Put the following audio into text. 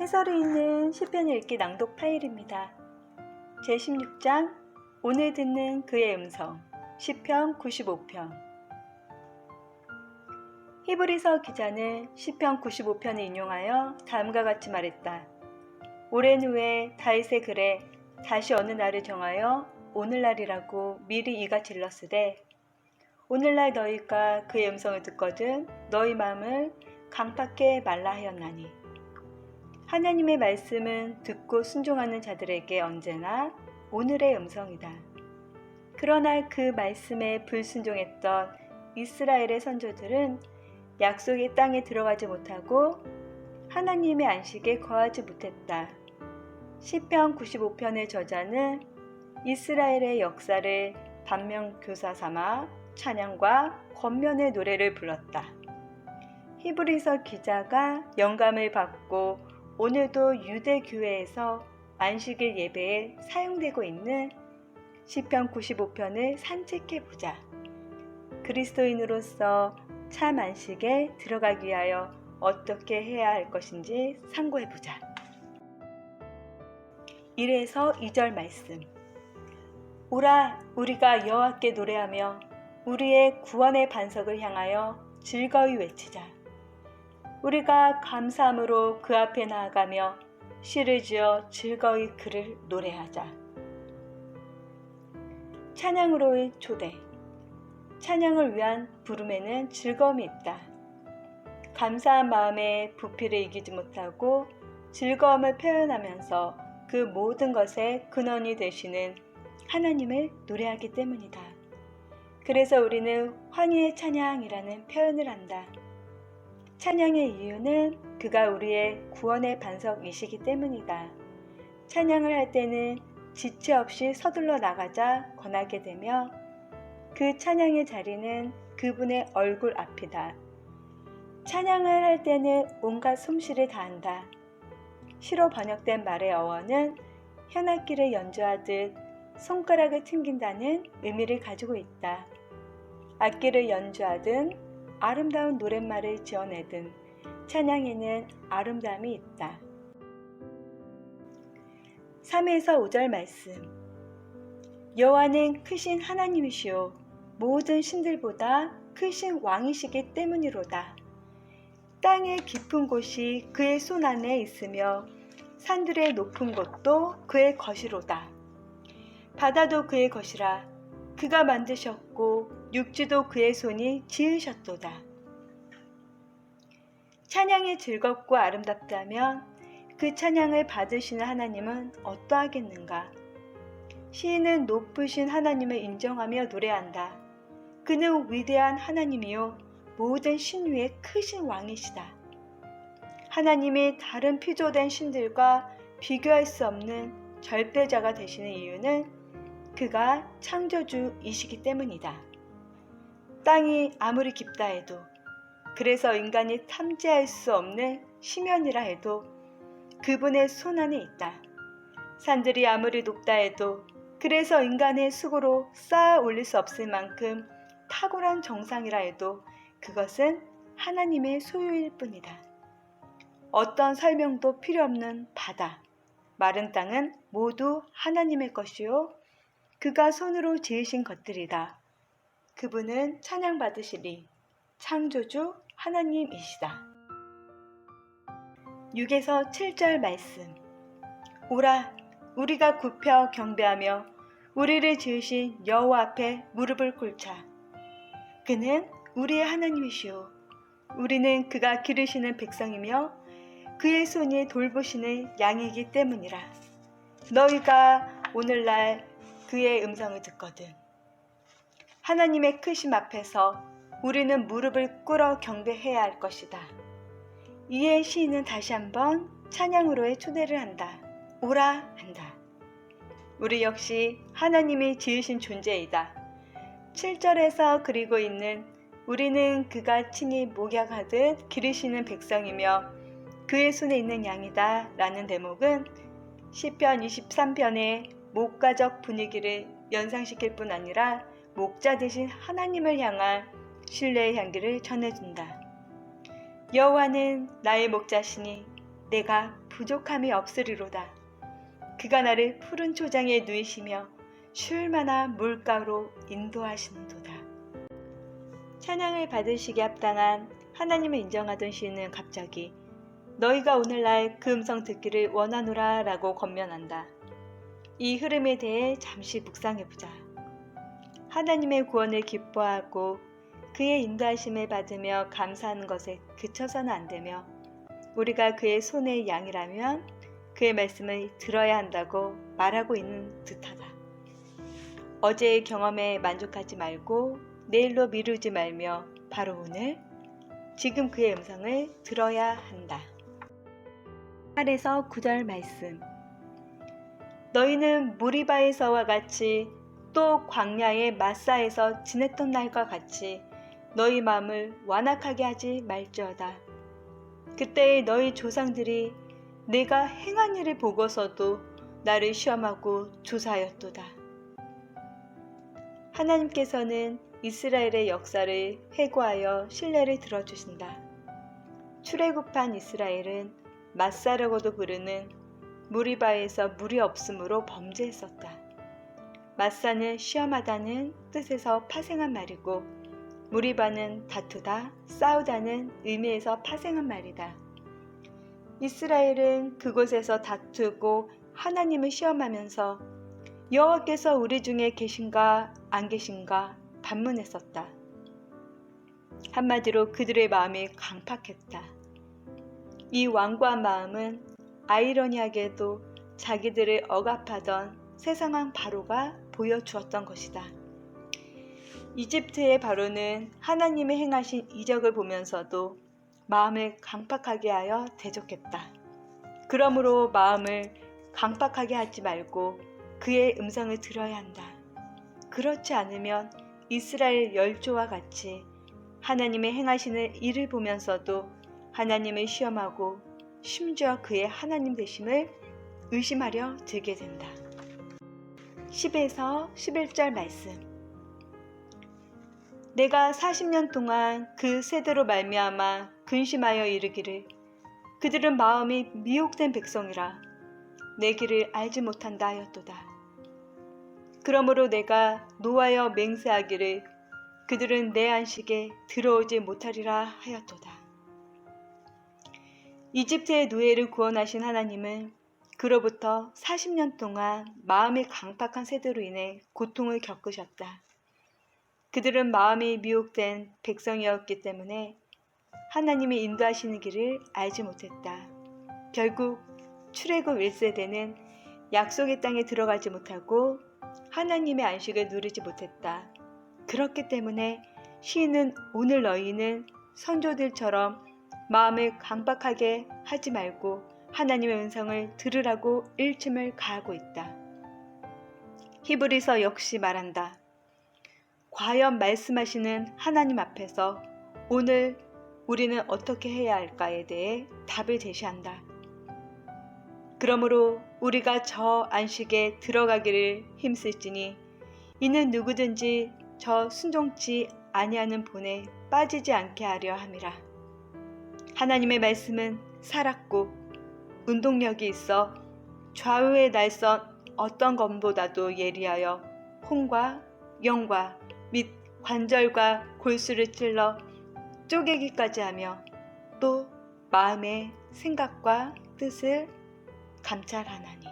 해설이 있는 시편 읽기 낭독 파일입니다. 제16장 오늘 듣는 그의 음성 시편 95편 히브리서 기자는 시편 95편을 인용하여 다음과 같이 말했다. 오랜 후에 다윗의 글에 다시 어느 날을 정하여 오늘날이라고 미리 이가 질렀으되 오늘날 너희가 그의 음성을 듣거든 너희 마음을 강팍게 말라 하였나니 하나님의 말씀은 듣고 순종하는 자들에게 언제나 오늘의 음성이다. 그러나 그 말씀에 불순종했던 이스라엘의 선조들은 약속의 땅에 들어가지 못하고 하나님의 안식에 거하지 못했다. 시편 95편의 저자는 이스라엘의 역사를 반면 교사 삼아 찬양과 권면의 노래를 불렀다. 히브리서 기자가 영감을 받고 오늘도 유대 교회에서 안식일 예배에 사용되고 있는 시편 95편을 산책해 보자. 그리스도인으로서 참 안식에 들어가기 위하여 어떻게 해야 할 것인지 상고해 보자. 1에서 2절 말씀. 오라 우리가 여호와께 노래하며 우리의 구원의 반석을 향하여 즐거이 외치자. 우리가 감사함으로 그 앞에 나아가며 시를 지어 즐거이 그를 노래하자. 찬양으로의 초대. 찬양을 위한 부름에는 즐거움이 있다. 감사한 마음에 부피를 이기지 못하고 즐거움을 표현하면서 그 모든 것의 근원이 되시는 하나님을 노래하기 때문이다. 그래서 우리는 환희의 찬양이라는 표현을 한다. 찬양의 이유는 그가 우리의 구원의 반석이시기 때문이다. 찬양을 할 때는 지체 없이 서둘러 나가자 권하게 되며 그 찬양의 자리는 그분의 얼굴 앞이다. 찬양을 할 때는 온갖 솜씨를 다한다. 시로 번역된 말의 어원은 현악기를 연주하듯 손가락을 튕긴다는 의미를 가지고 있다. 악기를 연주하든 아름다운 노랫말을 지어내든 찬양에는 아름다움이 있다. 3에서 5절 말씀 여호와는 크신 하나님이시오 모든 신들보다 크신 왕이시기 때문이로다. 땅의 깊은 곳이 그의 손 안에 있으며 산들의 높은 곳도 그의 것이로다. 바다도 그의 것이라 그가 만드셨고 육지도 그의 손이 지으셨도다. 찬양이 즐겁고 아름답다면 그 찬양을 받으시는 하나님은 어떠하겠는가? 시인은 높으신 하나님을 인정하며 노래한다. 그는 위대한 하나님이요 모든 신 위에 크신 왕이시다. 하나님이 다른 피조된 신들과 비교할 수 없는 절대자가 되시는 이유는 그가 창조주이시기 때문이다. 땅이 아무리 깊다 해도 그래서 인간이 탐지할 수 없는 심연이라 해도 그분의 손 안에 있다. 산들이 아무리 높다 해도 그래서 인간의 수고로 쌓아 올릴 수 없을 만큼 탁월한 정상이라 해도 그것은 하나님의 소유일 뿐이다. 어떤 설명도 필요 없는 바다, 마른 땅은 모두 하나님의 것이요. 그가 손으로 지으신 것들이다. 그분은 찬양받으시리. 창조주 하나님이시다. 6에서 7절 말씀. 오라, 우리가 굽혀 경배하며 우리를 지으신 여호와 앞에 무릎을 꿇자. 그는 우리의 하나님이시오. 우리는 그가 기르시는 백성이며 그의 손이 돌보시는 양이기 때문이라. 너희가 오늘날 그의 음성을 듣거든. 하나님의 크심 앞에서 우리는 무릎을 꿇어 경배해야 할 것이다. 이에 시인은 다시 한번 찬양으로의 초대를 한다. 오라 한다. 우리 역시 하나님이 지으신 존재이다. 7절에서 그리고 있는 우리는 그가 친히 목약하듯 기르시는 백성이며 그의 손에 있는 양이다 라는 대목은 시편 23편의 목가적 분위기를 연상시킬 뿐 아니라 목자 대신 하나님을 향한 신뢰의 향기를 전해준다. 여호와는 나의 목자시니 내가 부족함이 없으리로다. 그가 나를 푸른 초장에 누이시며 쉴 만한 물가로 인도하시는도다. 찬양을 받으시기 합당한 하나님을 인정하던 시인은 갑자기 너희가 오늘날 그 음성 듣기를 원하노라 라고 건면한다. 이 흐름에 대해 잠시 묵상해보자. 하나님의 구원을 기뻐하고 그의 인도하심을 받으며 감사하는 것에 그쳐서는 안 되며 우리가 그의 손의 양이라면 그의 말씀을 들어야 한다고 말하고 있는 듯하다. 어제의 경험에 만족하지 말고 내일로 미루지 말며 바로 오늘 지금 그의 음성을 들어야 한다. 8에서 9절 말씀 너희는 무리바에서와 같이 또 광야의 마사에서 지냈던 날과 같이 너희 마음을 완악하게 하지 말지어다. 그때의 너희 조상들이 내가 행한 일을 보고서도 나를 시험하고 조사하였도다. 하나님께서는 이스라엘의 역사를 회고하여 신뢰를 들어주신다. 출애굽한 이스라엘은 마사라고도 부르는 무리바에서 물이 없으므로 범죄했었다. 마사는 시험하다는 뜻에서 파생한 말이고 무리바는 다투다, 싸우다는 의미에서 파생한 말이다. 이스라엘은 그곳에서 다투고 하나님을 시험하면서 여호와께서 우리 중에 계신가 안 계신가 반문했었다. 한마디로 그들의 마음이 강팍했다. 이 완고한 마음은 아이러니하게도 자기들을 억압하던 세상왕 바로가 보여주었던 것이다. 이집트의 바로는 하나님의 행하신 이적을 보면서도 마음을 강팍하게 하여 대적했다. 그러므로 마음을 강팍하게 하지 말고 그의 음성을 들어야 한다. 그렇지 않으면 이스라엘 열조와 같이 하나님의 행하시는 일을 보면서도 하나님을 시험하고 심지어 그의 하나님 되심을 의심하려 들게 된다. 10에서 11절 말씀 내가 40년 동안 그 세대로 말미암아 근심하여 이르기를 그들은 마음이 미혹된 백성이라 내 길을 알지 못한다 하였도다. 그러므로 내가 노하여 맹세하기를 그들은 내 안식에 들어오지 못하리라 하였도다. 이집트의 노예를 구원하신 하나님은 그로부터 40년 동안 마음이 강팍한 세대로 인해 고통을 겪으셨다. 그들은 마음이 미혹된 백성이었기 때문에 하나님이 인도하시는 길을 알지 못했다. 결국 출애굽 1세대는 약속의 땅에 들어가지 못하고 하나님의 안식을 누리지 못했다. 그렇기 때문에 시인은 오늘 너희는 선조들처럼 마음을 강박하게 하지 말고 하나님의 음성을 들으라고 일침을 가하고 있다. 히브리서 역시 말한다. 과연 말씀하시는 하나님 앞에서 오늘 우리는 어떻게 해야 할까에 대해 답을 제시한다. 그러므로 우리가 저 안식에 들어가기를 힘쓸지니 이는 누구든지 저 순종치 아니하는 본에 빠지지 않게 하려 함이라. 하나님의 말씀은 살았고 운동력이 있어 좌우의 날선 어떤 검보다도 예리하여 혼과 영과 및 관절과 골수를 찔러 쪼개기까지 하며 또 마음의 생각과 뜻을 감찰하나니